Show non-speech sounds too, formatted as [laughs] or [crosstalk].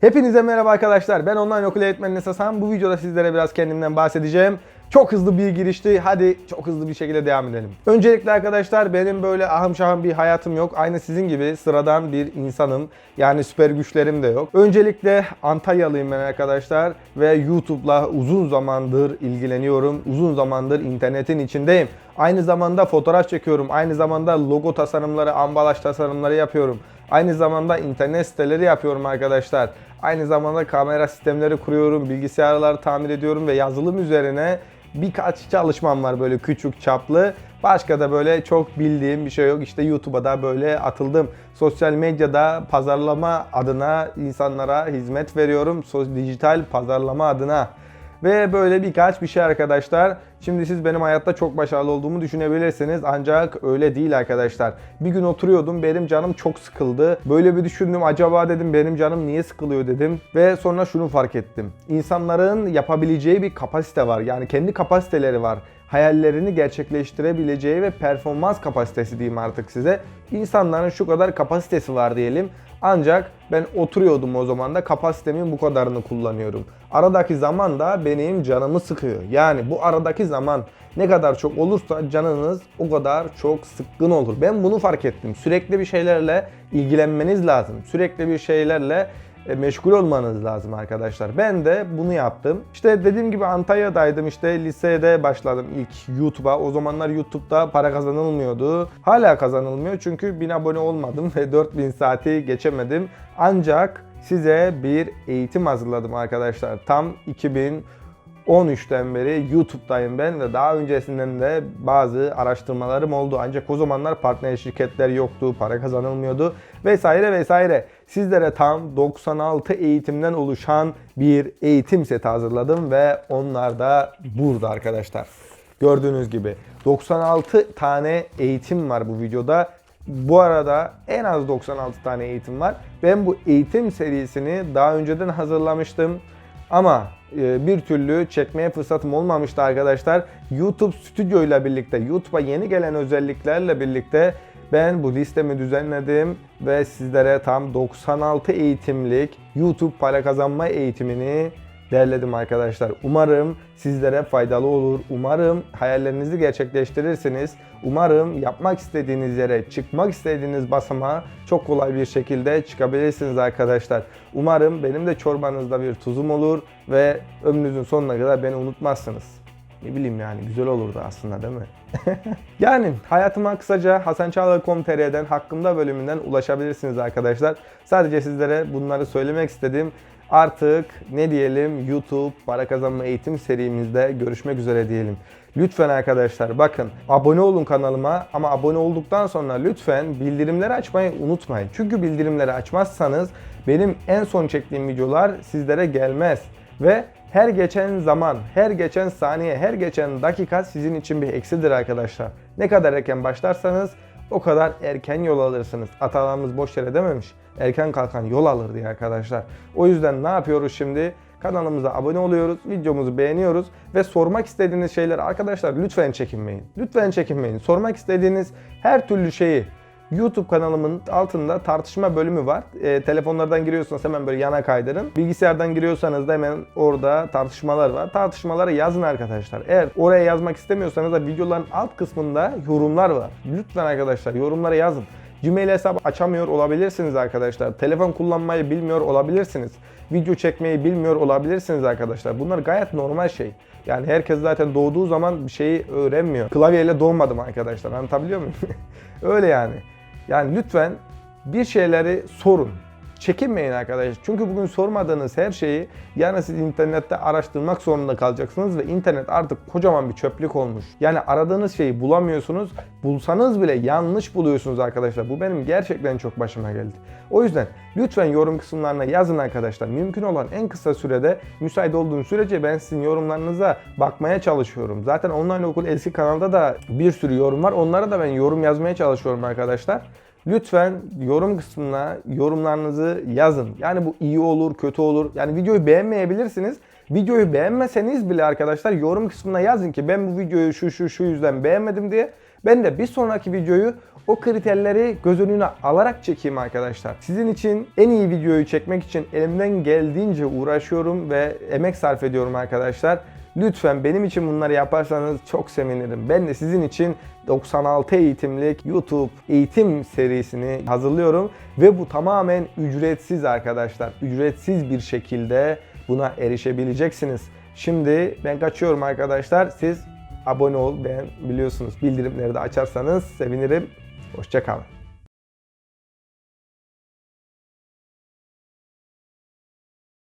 Hepinize merhaba arkadaşlar. Ben online okul eğitmeni Hasan. Bu videoda sizlere biraz kendimden bahsedeceğim. Çok hızlı bir girişti. Hadi çok hızlı bir şekilde devam edelim. Öncelikle arkadaşlar benim böyle ahım şahım bir hayatım yok. Aynı sizin gibi sıradan bir insanım. Yani süper güçlerim de yok. Öncelikle Antalyalıyım ben arkadaşlar. Ve YouTube'la uzun zamandır ilgileniyorum. Uzun zamandır internetin içindeyim. Aynı zamanda fotoğraf çekiyorum. Aynı zamanda logo tasarımları, ambalaj tasarımları yapıyorum. Aynı zamanda internet siteleri yapıyorum arkadaşlar. Aynı zamanda kamera sistemleri kuruyorum, bilgisayarları tamir ediyorum ve yazılım üzerine birkaç çalışmam var böyle küçük çaplı. Başka da böyle çok bildiğim bir şey yok. İşte YouTube'a da böyle atıldım. Sosyal medyada pazarlama adına insanlara hizmet veriyorum. Dijital pazarlama adına. Ve böyle birkaç bir şey arkadaşlar. Şimdi siz benim hayatta çok başarılı olduğumu düşünebilirsiniz ancak öyle değil arkadaşlar. Bir gün oturuyordum benim canım çok sıkıldı. Böyle bir düşündüm acaba dedim benim canım niye sıkılıyor dedim. Ve sonra şunu fark ettim. İnsanların yapabileceği bir kapasite var. Yani kendi kapasiteleri var. Hayallerini gerçekleştirebileceği ve performans kapasitesi diyeyim artık size. İnsanların şu kadar kapasitesi var diyelim. Ancak ben oturuyordum o zaman da kapasitemin bu kadarını kullanıyorum. Aradaki zaman da benim canımı sıkıyor. Yani bu aradaki zaman ne kadar çok olursa canınız o kadar çok sıkkın olur. Ben bunu fark ettim. Sürekli bir şeylerle ilgilenmeniz lazım. Sürekli bir şeylerle meşgul olmanız lazım arkadaşlar. Ben de bunu yaptım. İşte dediğim gibi Antalya'daydım işte lisede başladım ilk YouTube'a. O zamanlar YouTube'da para kazanılmıyordu. Hala kazanılmıyor çünkü 1000 abone olmadım [laughs] ve 4000 saati geçemedim. Ancak size bir eğitim hazırladım arkadaşlar. Tam 2000 13'ten beri YouTube'dayım ben ve daha öncesinden de bazı araştırmalarım oldu. Ancak o zamanlar partner şirketler yoktu, para kazanılmıyordu vesaire vesaire. Sizlere tam 96 eğitimden oluşan bir eğitim seti hazırladım ve onlar da burada arkadaşlar. Gördüğünüz gibi 96 tane eğitim var bu videoda. Bu arada en az 96 tane eğitim var. Ben bu eğitim serisini daha önceden hazırlamıştım. Ama bir türlü çekmeye fırsatım olmamıştı arkadaşlar. YouTube Studio ile birlikte, YouTube'a yeni gelen özelliklerle birlikte ben bu listemi düzenledim ve sizlere tam 96 eğitimlik YouTube para kazanma eğitimini derledim arkadaşlar. Umarım sizlere faydalı olur. Umarım hayallerinizi gerçekleştirirsiniz. Umarım yapmak istediğiniz yere, çıkmak istediğiniz basamağa çok kolay bir şekilde çıkabilirsiniz arkadaşlar. Umarım benim de çorbanızda bir tuzum olur ve ömrünüzün sonuna kadar beni unutmazsınız. Ne bileyim yani güzel olurdu aslında değil mi? [laughs] yani hayatıma kısaca hasançağlar.com.tr'den hakkımda bölümünden ulaşabilirsiniz arkadaşlar. Sadece sizlere bunları söylemek istedim. Artık ne diyelim YouTube para kazanma eğitim serimizde görüşmek üzere diyelim. Lütfen arkadaşlar bakın abone olun kanalıma ama abone olduktan sonra lütfen bildirimleri açmayı unutmayın. Çünkü bildirimleri açmazsanız benim en son çektiğim videolar sizlere gelmez. Ve her geçen zaman, her geçen saniye, her geçen dakika sizin için bir eksidir arkadaşlar. Ne kadar erken başlarsanız o kadar erken yol alırsınız. Atalarımız boş yere dememiş. Erken kalkan yol alır diye arkadaşlar. O yüzden ne yapıyoruz şimdi? Kanalımıza abone oluyoruz, videomuzu beğeniyoruz ve sormak istediğiniz şeyler arkadaşlar lütfen çekinmeyin. Lütfen çekinmeyin. Sormak istediğiniz her türlü şeyi YouTube kanalımın altında tartışma bölümü var. E, telefonlardan giriyorsanız hemen böyle yana kaydırın. Bilgisayardan giriyorsanız da hemen orada tartışmalar var. Tartışmaları yazın arkadaşlar. Eğer oraya yazmak istemiyorsanız da videoların alt kısmında yorumlar var. Lütfen arkadaşlar yorumlara yazın. Gmail hesabı açamıyor olabilirsiniz arkadaşlar. Telefon kullanmayı bilmiyor olabilirsiniz. Video çekmeyi bilmiyor olabilirsiniz arkadaşlar. Bunlar gayet normal şey. Yani herkes zaten doğduğu zaman bir şeyi öğrenmiyor. Klavyeyle doğmadım arkadaşlar. Anlatabiliyor muyum? [laughs] Öyle yani. Yani lütfen bir şeyleri sorun. Çekinmeyin arkadaşlar. Çünkü bugün sormadığınız her şeyi yarın siz internette araştırmak zorunda kalacaksınız ve internet artık kocaman bir çöplük olmuş. Yani aradığınız şeyi bulamıyorsunuz. Bulsanız bile yanlış buluyorsunuz arkadaşlar. Bu benim gerçekten çok başıma geldi. O yüzden lütfen yorum kısımlarına yazın arkadaşlar. Mümkün olan en kısa sürede müsait olduğum sürece ben sizin yorumlarınıza bakmaya çalışıyorum. Zaten online okul eski kanalda da bir sürü yorum var. Onlara da ben yorum yazmaya çalışıyorum arkadaşlar. Lütfen yorum kısmına yorumlarınızı yazın. Yani bu iyi olur, kötü olur. Yani videoyu beğenmeyebilirsiniz. Videoyu beğenmeseniz bile arkadaşlar yorum kısmına yazın ki ben bu videoyu şu şu şu yüzden beğenmedim diye. Ben de bir sonraki videoyu o kriterleri göz önüne alarak çekeyim arkadaşlar. Sizin için en iyi videoyu çekmek için elimden geldiğince uğraşıyorum ve emek sarf ediyorum arkadaşlar. Lütfen benim için bunları yaparsanız çok sevinirim. Ben de sizin için 96 eğitimlik YouTube eğitim serisini hazırlıyorum ve bu tamamen ücretsiz arkadaşlar. Ücretsiz bir şekilde buna erişebileceksiniz. Şimdi ben kaçıyorum arkadaşlar. Siz abone ol, beğen biliyorsunuz bildirimleri de açarsanız sevinirim. Hoşçakalın.